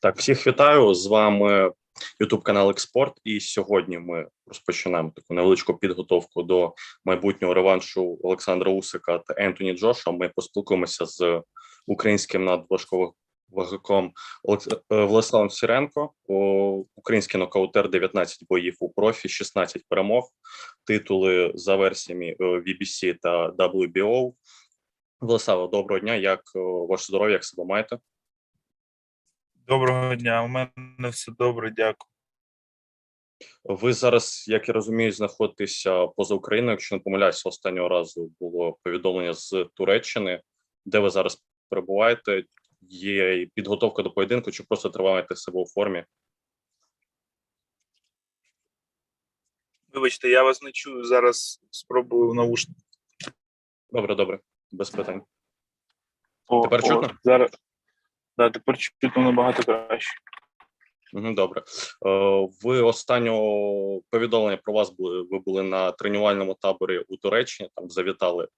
Так, всіх вітаю. З вами YouTube канал Експорт. І сьогодні ми розпочинаємо таку невеличку підготовку до майбутнього реваншу Олександра Усика та Ентоні Джоша. Ми поспілкуємося з українським надважковиком Олекс- е, Владиславом Сіренко. Український нокаутер 19 боїв у профі, 16 перемог, титули за версіями е, VBC та WBO. Владислава, доброго дня. Як е, ваше здоров'я, як себе маєте? Доброго дня, у мене все добре, дякую. Ви зараз, як я розумію, знаходитеся поза Україною. Якщо не помиляюся, останнього разу було повідомлення з Туреччини, де ви зараз перебуваєте. Є підготовка до поєдинку, чи просто триваєте себе у формі? Вибачте, я вас не чую. Зараз спробую наушники. Добре, добре, без питань. О, Тепер о, чутно? Зараз. Да, тепер чутно набагато краще. Добре. Е, ви останнього повідомлення про вас були. Ви були на тренувальному таборі у Туреччині. Там завітали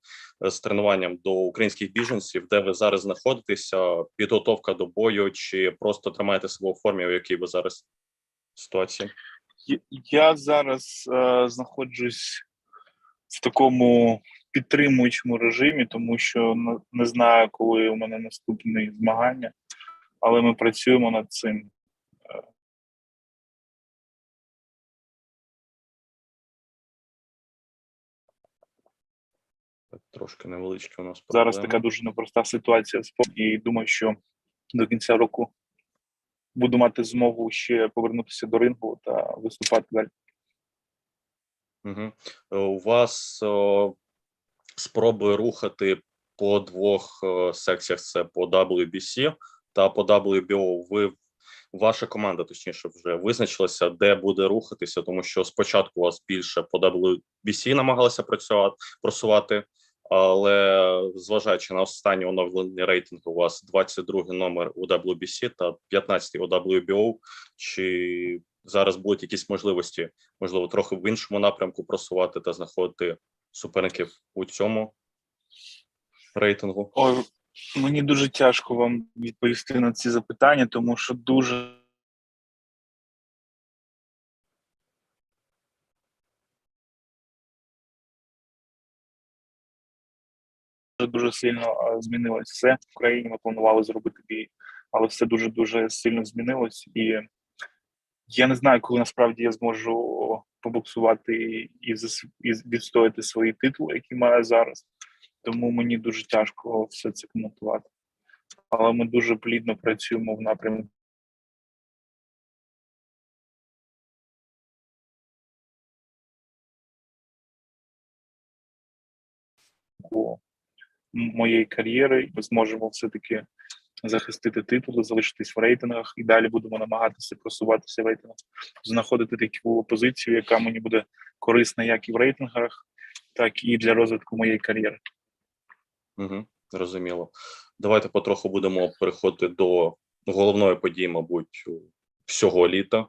е, з тренуванням до українських біженців, де ви зараз знаходитеся. Підготовка до бою, чи просто тримаєте себе у формі, в якій ви зараз ситуації? Я- зараз е, знаходжусь в такому підтримуючому режимі, тому що не знаю, коли у мене наступні змагання, але ми працюємо над цим. Трошки невеличкі у нас Зараз проблеми. така дуже непроста ситуація і думаю, що до кінця року буду мати змогу ще повернутися до рингу та виступати далі. Угу. У вас о, спроби рухати по двох е, секціях: це по WBC та по WBO. Ви ваша команда, точніше, вже визначилася, де буде рухатися, тому що спочатку вас більше по WBC намагалися працювати просувати. Але зважаючи на останній оновлений рейтинг, у вас 22 номер у WBC та 15 у WBO, чи зараз будуть якісь можливості можливо, трохи в іншому напрямку просувати та знаходити суперників у цьому рейтингу. Мені дуже тяжко вам відповісти на ці запитання, тому що дуже дуже сильно змінилось все в Україні. Ми планували зробити бій, але все дуже дуже сильно змінилось. І я не знаю, коли насправді я зможу побоксувати і відстояти свої титули, які маю зараз. Тому мені дуже тяжко все це коментувати. Але ми дуже плідно працюємо в напрямку. моєї кар'єри, ми зможемо все-таки захистити титули, залишитись в рейтингах і далі будемо намагатися просуватися в рейтингах, знаходити таку позицію, яка мені буде корисна як і в рейтингах, так і для розвитку моєї кар'єри. Угу, зрозуміло. Давайте потроху будемо переходити до головної події, мабуть, всього літа.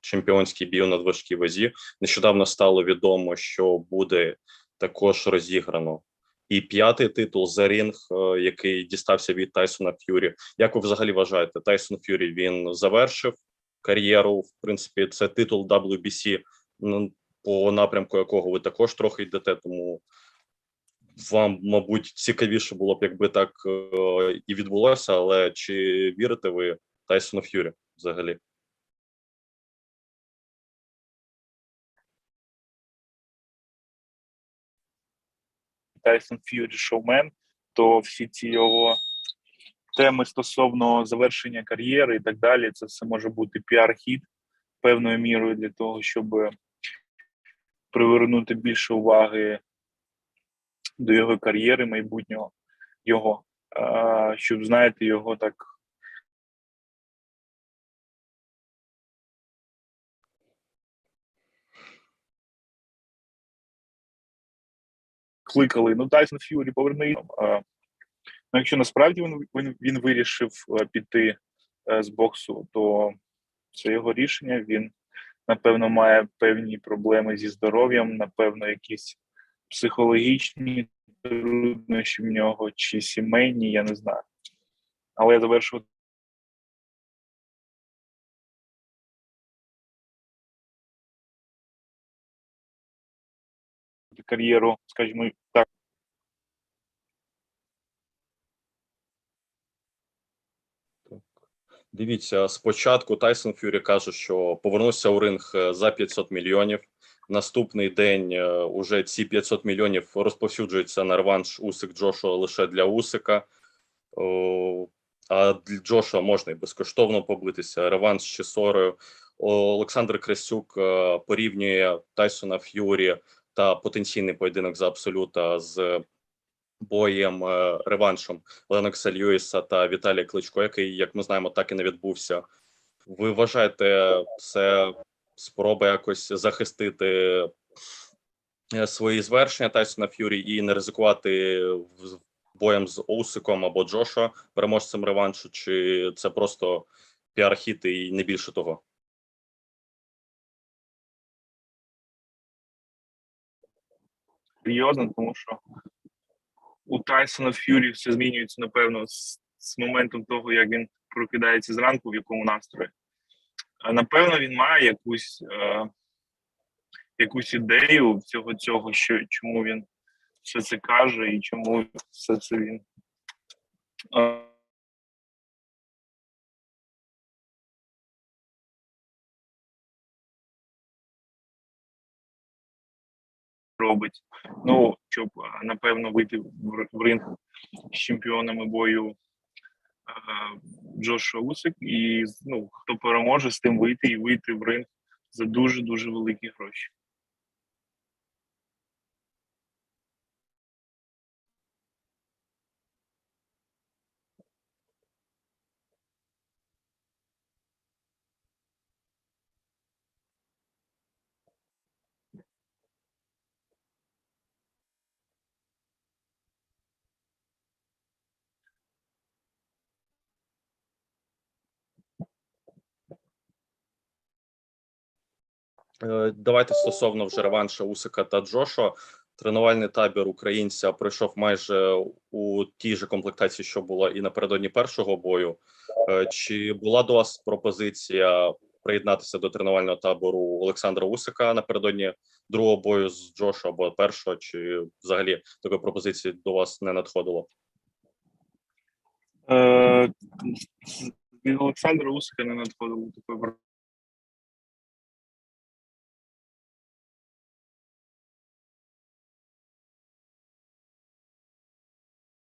Чемпіонський бій у надважкій вазі. Нещодавно стало відомо, що буде також розіграно і п'ятий титул за рінг, е, який дістався від Тайсона Ф'юрі. Як ви взагалі вважаєте, Тайсон Ф'юрі він завершив кар'єру? В принципі, це титул WBC, ну, по напрямку якого ви також трохи йдете, тому вам, мабуть, цікавіше було б, якби так е, і відбулося, але чи вірите ви Тайсону Ф'юрі взагалі? Тайсон Ф'юрі шоумен, то всі ці його теми стосовно завершення кар'єри і так далі, це все може бути піар-хід певною мірою для того, щоб привернути більше уваги до його кар'єри майбутнього його, щоб знаєте, його так. Кликали, ну Тайсон Ф'юрі поверни. Ну, якщо насправді він, він, він вирішив піти е, з боксу, то це його рішення. Він напевно має певні проблеми зі здоров'ям, напевно, якісь психологічні труднощі в нього, чи сімейні, я не знаю. Але я завершу. Кар'єру, скажімо, так. Дивіться, спочатку Тайсон Фюрі каже, що повернувся у ринг е, за 500 мільйонів. Наступний день е, уже ці 500 мільйонів розповсюджуються на реванш Усик Джошуа лише для Усика. А для Джошуа можна і безкоштовно побитися. Реванш з Чесорою. Олександр Красюк е, порівнює Тайсона Ф'юрі та потенційний поєдинок за абсолюта з боєм е, реваншем Ленокса Льюіса та Віталія Кличко, який, як ми знаємо, так і не відбувся. Ви вважаєте, це спроба якось захистити е, свої звершення Тайсона Ф'юрі і не ризикувати боєм з Оусиком або Джоша, переможцем реваншу, чи це просто піар-хіт і не більше того? серйозно, тому що у Тайсона Ф'юрі все змінюється, напевно, з, з моментом того, як він прокидається зранку, в якому настрої. Напевно, він має якусь, е, якусь ідею цього, цього, що чому він все це каже і чому все це він. е, робить. Ну, щоб напевно вийти в ринг з чемпіонами бою е, Джошуа Усик, і ну, хто переможе з тим вийти і вийти в ринг за дуже дуже великі гроші. Давайте стосовно вже реванша Усика та Джошуа. Тренувальний табір українця пройшов майже у тій же комплектації, що була і напередодні першого бою. Е, Чи була до вас пропозиція приєднатися до тренувального табору Олександра Усика напередодні другого бою з Джошуа або першого, чи взагалі такої пропозиції до вас не надходило? Е, Олександра Усика не надходило такої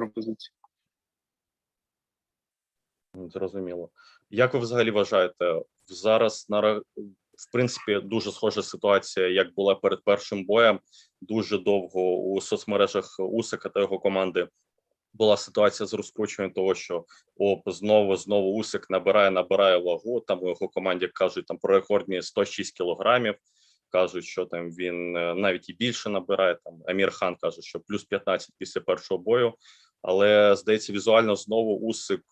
пр- пропозиції. Зрозуміло. Як ви взагалі вважаєте, зараз на в принципі дуже схожа ситуація, як була перед першим боєм. Дуже довго у соцмережах Усика та його команди була ситуація з розкручуванням того, що оп, знову знову Усик набирає, набирає вагу. Там у його команді кажуть там про рекордні 106 кілограмів. Кажуть, що там він е, навіть і більше набирає. Там Амір Хан каже, що плюс 15 після першого бою. Але здається, візуально знову Усик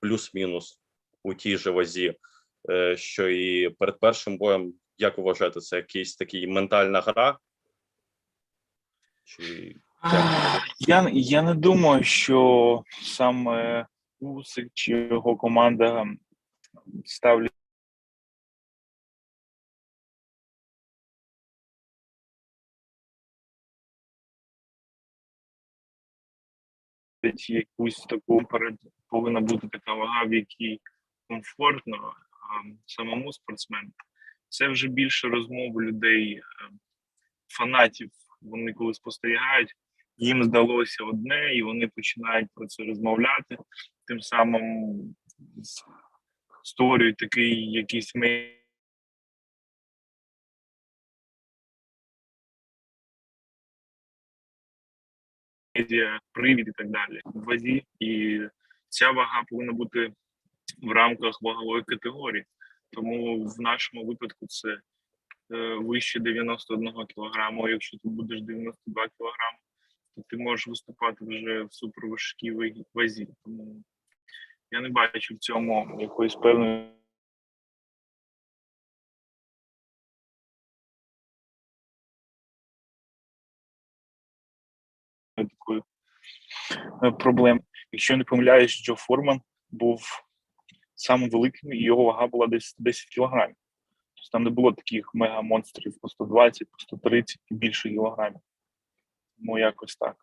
плюс-мінус у тій же вазі, е, що і перед першим боєм. Як вважаєте, це якийсь такий ментальна гра? Чи Я, я не думаю, що саме Усик чи його команда ставлять якусь таку повинна бути така вага, в якій комфортно самому спортсмену. Це вже більше розмов людей, е, фанатів. Вони коли спостерігають, їм здалося одне, і вони починають про це розмовляти. Тим самим створюють такий якийсь ме- медіа, привід і так далі в вазі. І ця вага повинна бути в рамках вагової категорії. Тому в нашому випадку це е, вище 91 кілограму. Якщо ти будеш 92 кілограми, то ти можеш виступати вже в суперважкій вазі. Тому я не бачу в цьому якоїсь певної. Проблем. Якщо не помиляюсь, Джо Форман був самим великим, і його вага була десь 10 кілограмів. Тобто там не було таких мега-монстрів по 120, по 130 і більше кілограмів. Тому якось так.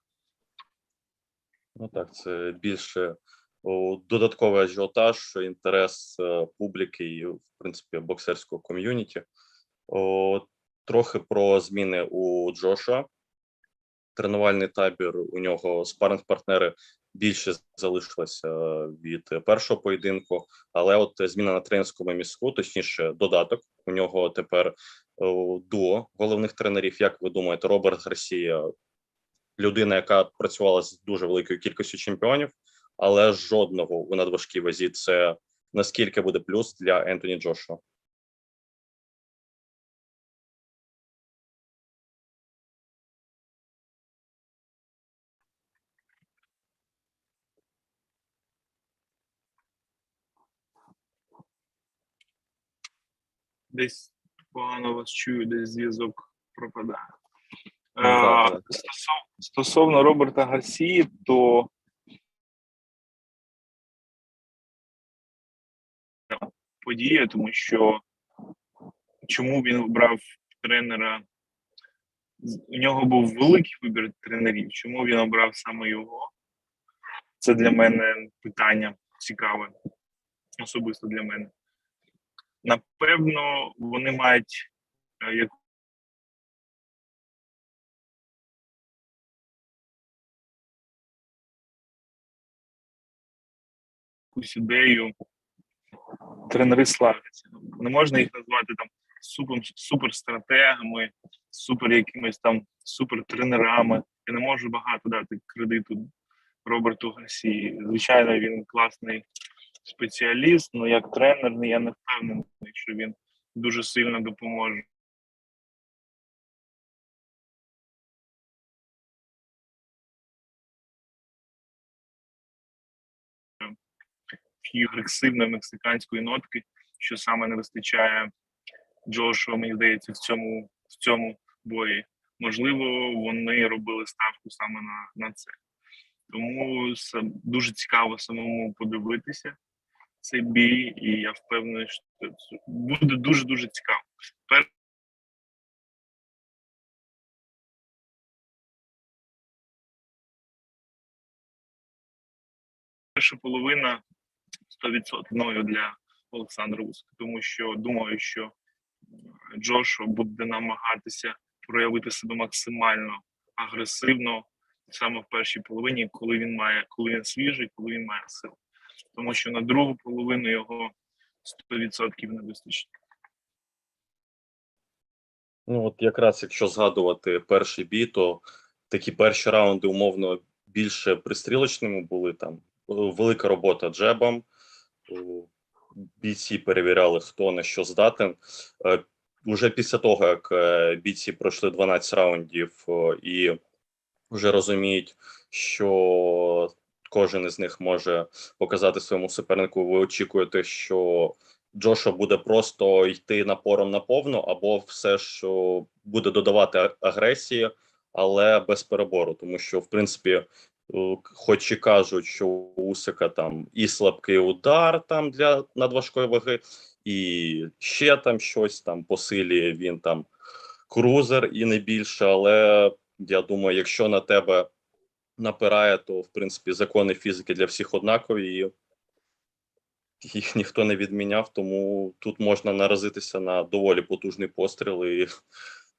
Ну так, це більше додатковий ажіотаж, інтерес е, публіки і, в принципі, боксерського ком'юніті. Трохи про зміни у Джоша. Тренувальний табір у нього спаринг-партнери більше залишилося е, від першого поєдинку, але от зміна на тренерському міску, точніше, додаток. У нього тепер о, дуо головних тренерів. Як ви думаєте, Роберт Гарсія людина, яка працювала з дуже великою кількістю чемпіонів, але жодного у надважкій вазі. Це наскільки буде плюс для Ентоні Джошуа? Десь погано вас чую, десь зв'язок пропадає. Ну, Е, стосов- Стосовно Роберта Гарсії, то подія, тому що чому він обрав тренера? У нього був великий вибір тренерів. Чому він обрав саме його? Це для мене питання цікаве, особисто для мене. Напевно, вони мають е, як якусь ідею. Тренери славляться. Не можна їх назвати там супер, суперстратегами, супер якимись там супертренерами. Я не можу багато дати кредиту Роберту Гарсії. Звичайно, він класний спеціаліст, але як тренер я не впевнений, що він дуже сильно допоможе. Агресивної мексиканської нотки, що саме не вистачає Джошуа, мені здається, в цьому, в цьому бої. Можливо, вони робили ставку саме на, на це. Тому дуже цікаво самому подивитися цей бій, і я впевнений, що це буде дуже дуже цікаво. Пер- Перша половина 100% мною для Олександра Уска, тому що думаю, що Джошуа буде намагатися проявити себе максимально агресивно саме в першій половині, коли він має, коли він свіжий, коли він має сил. Тому що на другу половину його 100% не вистачить. Ну, от якраз якщо згадувати перший бій, то такі перші раунди умовно більше пристрілочними були там. е, Велика робота джебом. е, Бійці перевіряли, хто на що здатен. Е, Уже після того, як бійці пройшли 12 раундів і вже розуміють, що кожен із них може показати своєму супернику, ви очікуєте, що Джоша буде просто йти напором на повну, або все ж буде додавати агресії, але без перебору, тому що в принципі, хоч і кажуть, що у Усика там і слабкий удар там для надважкої ваги, і ще там щось там по він там крузер і не більше. Але я думаю, якщо на тебе напирає, то в принципі закони фізики для всіх однакові. І їх ніхто не відміняв, тому тут можна наразитися на доволі потужний постріл, і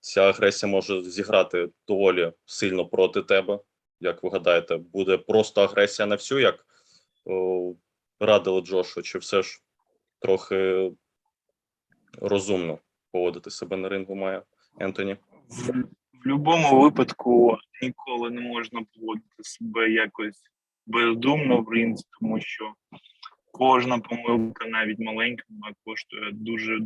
ця агресія може зіграти доволі сильно проти тебе. Як ви гадаєте, буде просто агресія на всю, як о, радили Джошу, чи все ж трохи розумно поводити себе на рингу має Ентоні? В, будь-якому випадку ніколи не можна поводити себе якось бездумно в ринзі, тому що кожна помилка, навіть маленька, коштує дуже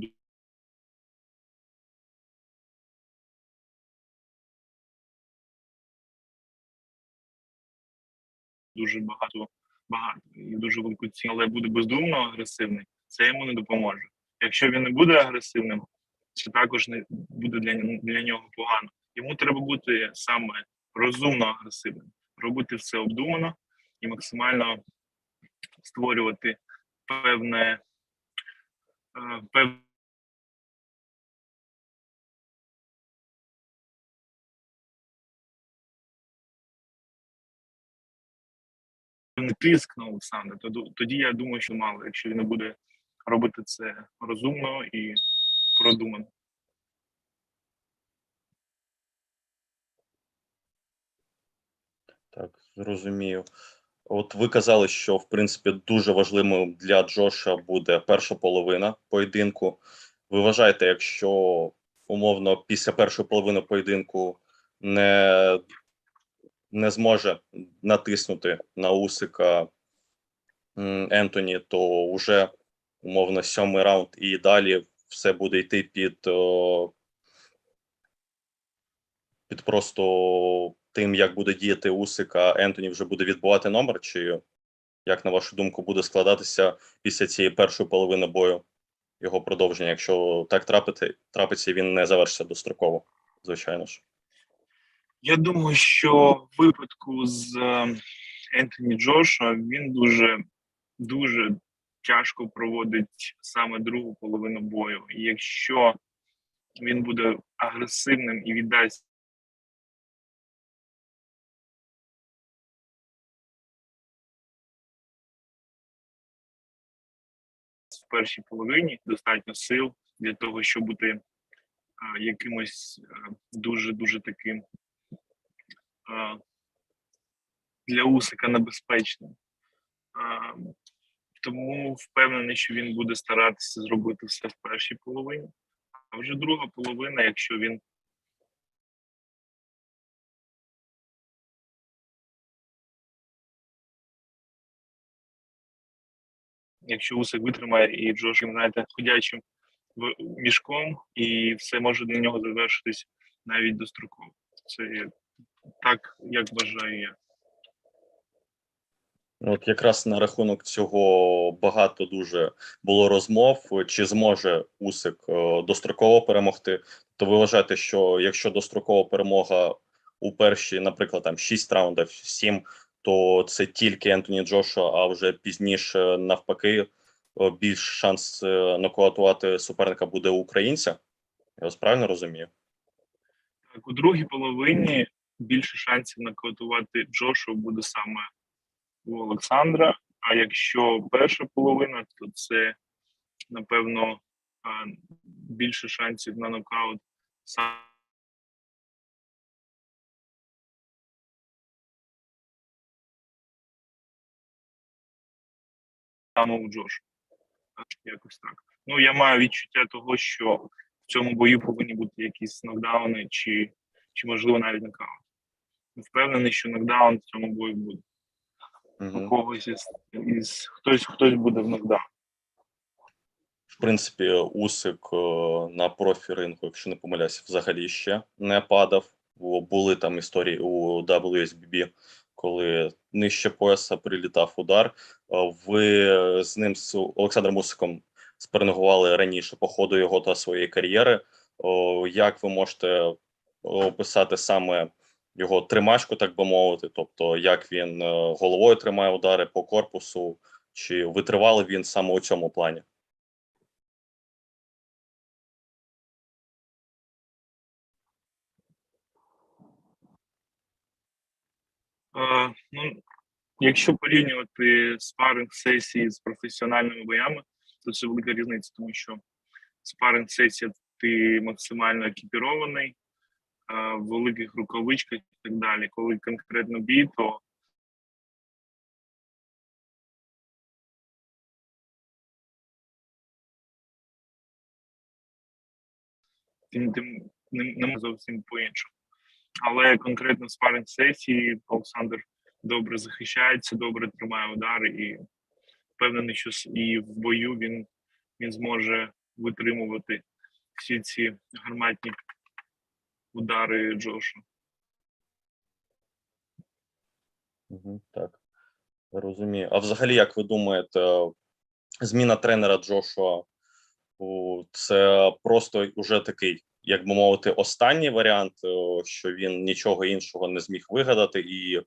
дуже багато багато і дуже велику ціну, але буде бездумно агресивний, це йому не допоможе. Якщо він не буде агресивним, це також не буде для, для нього погано. Йому треба бути саме розумно агресивним, робити все обдумано і максимально створювати певне е, певне. тиск на Олександра, тоді я думаю, що мало, якщо він буде робити це розумно і продумано. Так, зрозумію. От ви казали, що в принципі дуже важливим для Джоша буде перша половина поєдинку. Ви вважаєте, якщо умовно після першої половини поєдинку не, не зможе натиснути на Усика Ентоні, то вже умовно сьомий раунд і далі все буде йти під, під просто тим, як буде діяти Усика, Ентоні вже буде відбувати номер, чи як на вашу думку буде складатися після цієї першої половини бою його продовження, якщо так трапити, трапиться, він не завершиться достроково, звичайно ж. Я думаю, що в випадку з е, Ентоні Джоша він дуже дуже тяжко проводить саме другу половину бою. І якщо він буде агресивним і віддасть першій половині достатньо сил для того, щоб бути е, якимось дуже дуже таким е, для Усика небезпечним. Е, Тому впевнений, що він буде старатися зробити все в першій половині. А вже друга половина, якщо він якщо Усик витримає і Джош, знаєте, ходячим мішком, і все може для нього завершитись навіть достроково. Це так, як вважаю я. От якраз на рахунок цього багато дуже було розмов, чи зможе Усик е, достроково перемогти. То ви вважаєте, що якщо дострокова перемога у перші, наприклад, там 6 раундів, 7, то це тільки Ентоні Джоша, а вже пізніше навпаки е, більш шанс е, нокаутувати суперника буде у українця? Я вас правильно розумію? Так, у другій половині більше шансів нокаутувати Джошу буде саме у Олександра. А якщо перша половина, то це напевно більше шансів на нокаут саме у Джошу. Якось так. Ну, я маю відчуття того, що в цьому бою повинні бути якісь нокдауни, чи, чи можливо навіть нокаут. Впевнений, що нокдаун в цьому бою буде. У Угу. когось із, із хтось хтось буде в нокдаун. В принципі, Усик е, на профі ринку, якщо не помиляюсь, взагалі ще не падав. Бо Були там історії у WSBB, коли нижче пояса прилітав удар. Е, Ви з ним з Олександром Усиком спернегували раніше по ходу його та своєї кар'єри. Як ви можете описати саме його тримачку, так би мовити? Тобто, як він е, головою тримає удари по корпусу, чи витривали він саме у цьому плані? Ну, якщо порівнювати спаринг сесії з професіональними боями, то це велика різниця, тому що спаринг сесія ти максимально екіпірований, в великих рукавичках і так далі. Коли конкретно бій, то тим, тим не, не зовсім по-іншому. Але конкретно в спаринг сесії Олександр добре захищається, добре тримає удари і впевнений, що і в бою він, він зможе витримувати всі ці гарматні удари Джошу. Так, розумію. А взагалі, як ви думаєте, зміна тренера Джошуа це просто уже такий, як би мовити, останній варіант, що він нічого іншого не зміг вигадати, і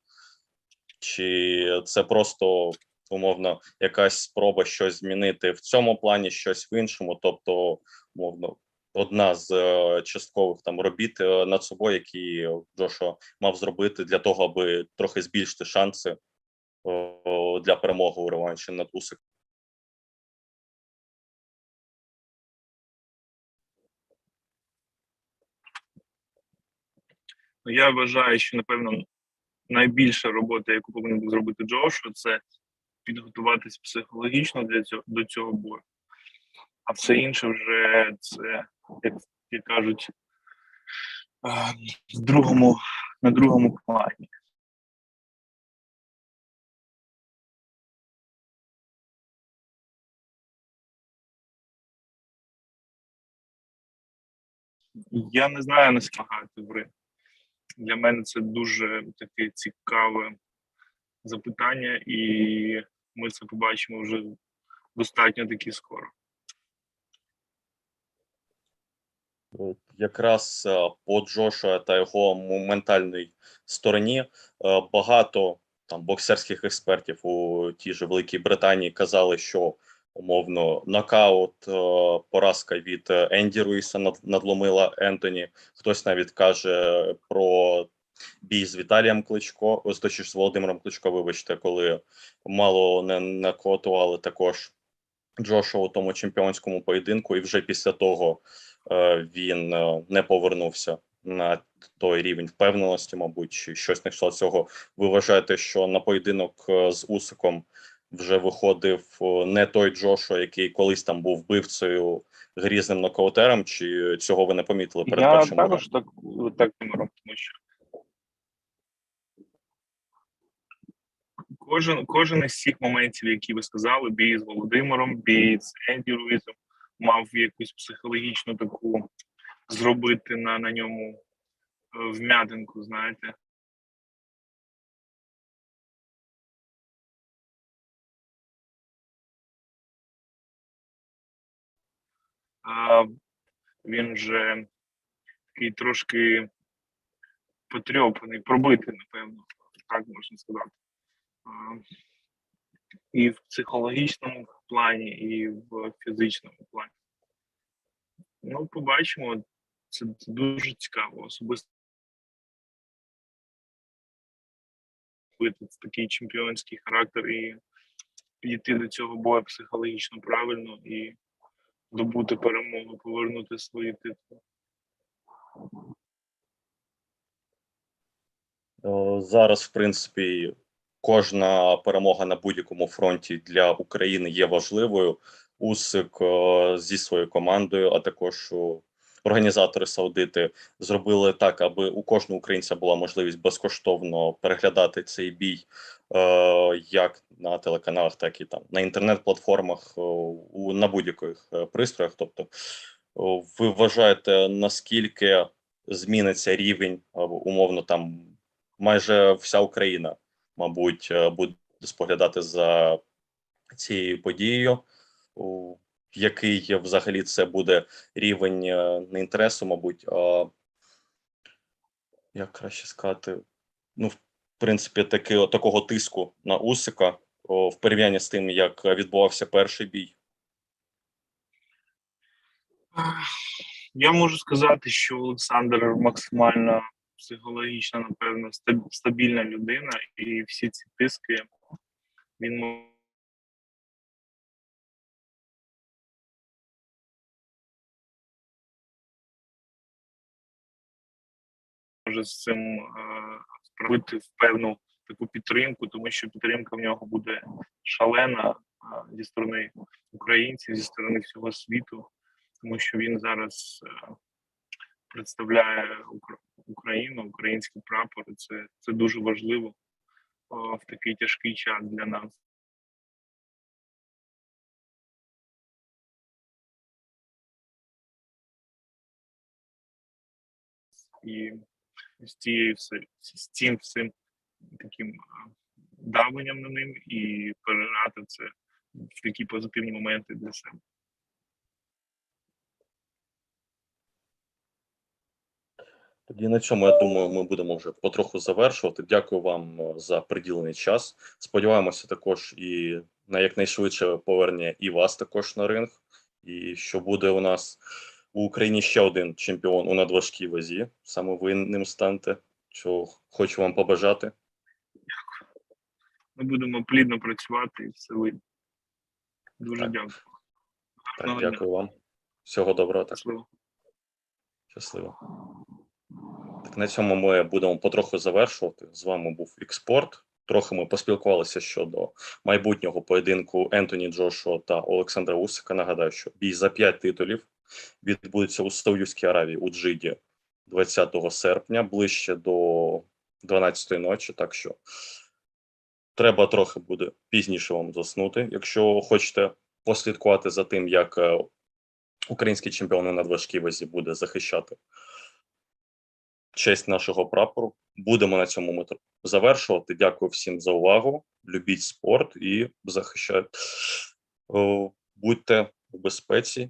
чи це просто умовно якась спроба щось змінити в цьому плані, щось в іншому, тобто, умовно, одна з е, часткових там робіт е, над собою, які Джошуа мав зробити для того, аби трохи збільшити шанси для перемоги у реванші над Усиком? Я вважаю, що напевно найбільша робота, яку повинен був зробити Джошу, це підготуватись психологічно для цього до цього бою. А все інше вже це, як, як кажуть, в другому, на другому плані. Я не знаю наскільки в ринку. Для мене це дуже таке цікаве запитання, і ми це побачимо вже достатньо таки скоро. Якраз е, по Джошуа та його ментальній стороні е, багато там боксерських експертів у тій же Великій Британії казали, що умовно нокаут, е, поразка від е, Енді Руїса над- надломила Ентоні. Хтось навіть каже про бій з Віталієм Кличко, ось з Володимиром Кличко, вибачте, коли мало не накотували також Джошуа у тому чемпіонському поєдинку, і вже після того е, він не повернувся на той рівень впевненості, мабуть, щось на кшталт цього. Ви вважаєте, що на поєдинок з Усиком вже виходив не той Джошуа, який колись там був вбивцею грізним нокаутером, чи цього ви не помітили перед Я першим також так, так тому що кожен, кожен із цих моментів, які ви сказали, бій з Володимиром, бій з Енді Руїзом, мав якусь психологічну таку зробити на, на ньому е, вм'ятинку, знаєте. Він вже такий трошки потрьопаний, пробитий, напевно, так можна сказати. І в психологічному плані, і в фізичному плані. Ну, побачимо. Це, дуже цікаво. Особисто такий чемпіонський характер і підійти до цього бою психологічно правильно і добути перемогу, повернути свої титули. Е, Зараз, в принципі, кожна перемога на будь-якому фронті для України є важливою. Усик е, зі своєю командою, а також організатори Саудити зробили так, аби у кожного українця була можливість безкоштовно переглядати цей бій е, як на телеканалах, так і там на інтернет-платформах е, у на будь-яких е, пристроях. Тобто, ви вважаєте, наскільки зміниться рівень або умовно там майже вся Україна, мабуть, е, буде споглядати за цією подією. Який взагалі це буде рівень е, не інтересу, мабуть, а як краще сказати, ну, в принципі, таки, такого тиску на Усика о, в порівнянні з тим, як відбувався перший бій. Я можу сказати, що Олександр максимально психологічно, напевно, стабільна людина, і всі ці тиски він може з цим е, справити в певну таку підтримку, тому що підтримка в нього буде шалена е, зі сторони українців, зі сторони всього світу, тому що він зараз е, представляє Україну, український прапор. Це, це дуже важливо в такий тяжкий час для нас. І з цією все з цим всім таким давленням на ним і переграти це в такі позитивні моменти для себе. Тоді на цьому, я думаю, ми будемо вже потроху завершувати. Дякую вам е, за приділений час. Сподіваємося також і на якнайшвидше повернення і вас також на ринг, і що буде у нас у Україні ще один чемпіон у надважкій вазі. Саме ви ним станете. Що хочу вам побажати. Ми будемо плідно працювати і все вийде. Дуже Так. дякую. Так, Гарного дня. дякую вам. Всього доброго. Так, Щасливо. щасливо. Так, на цьому ми будемо потроху завершувати. З вами був Вікспорт. Трохи ми поспілкувалися щодо майбутнього поєдинку Ентоні Джошуа та Олександра Усика. Нагадаю, що бій за 5 титулів відбудеться у Саудівській Аравії у Джиді 20 серпня, ближче до 12-ї ночі. Так що треба трохи буде пізніше вам заснути. Якщо хочете послідкувати за тим, як е, український чемпіон у надважкій вазі буде захищати честь нашого прапору. Будемо на цьому ми завершувати. Дякую всім за увагу. Любіть спорт і захищайте. Будьте в безпеці.